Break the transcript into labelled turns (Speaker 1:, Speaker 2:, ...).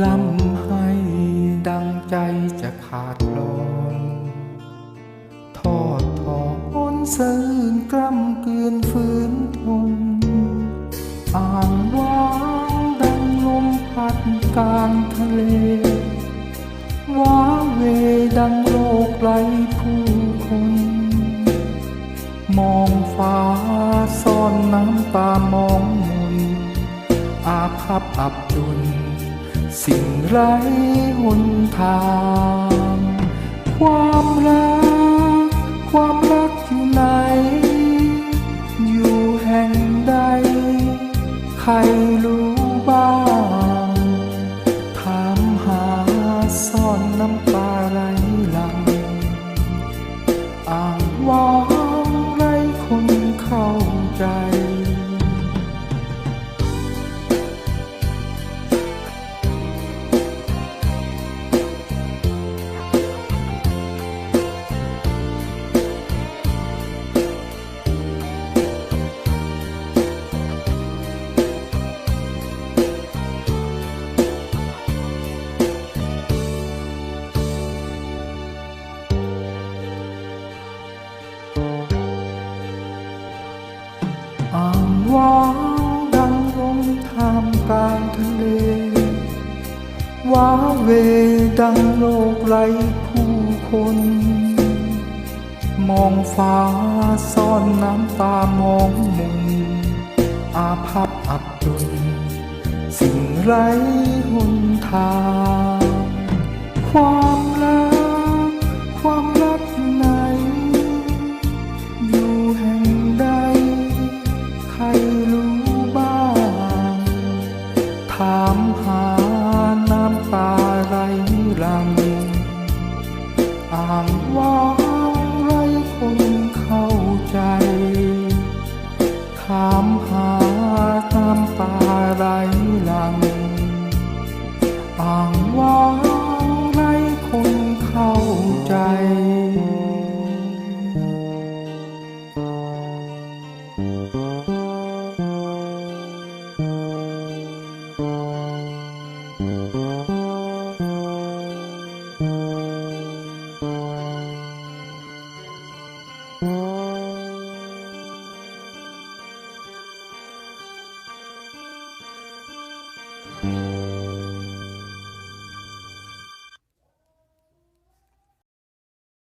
Speaker 1: รำให้ดังใจจะขาดลอยทอดถอนซื่นกล้ำเกลือนฝืนทนอ่างว้างดังลมพัดกลางทะเลว้าเวดังโลกไร้ผู้คน มองฟ้าซ่อนน้ำตามองมนอาภัพอับดุล สิ่งไร้หนทาง ความรัก ความรักอยู่ไหน อยู่แห่งใด ใครรู้บ้างถามหาซ่อนน้ำตาไหลหลังอ่างว้า ว้าดังลมท่ามกลางทะเลว้าเวดังโลกไร้ผู้คน มองฟ้าซ่อนน้ำตามองมุนอาภัพอับดุลสิ่งไร้หนทาง ความรักความ อ่างว้างไรคนเข้าใจ ถามหาตามตาไรหลังอ่างว่าง
Speaker 2: Thank you.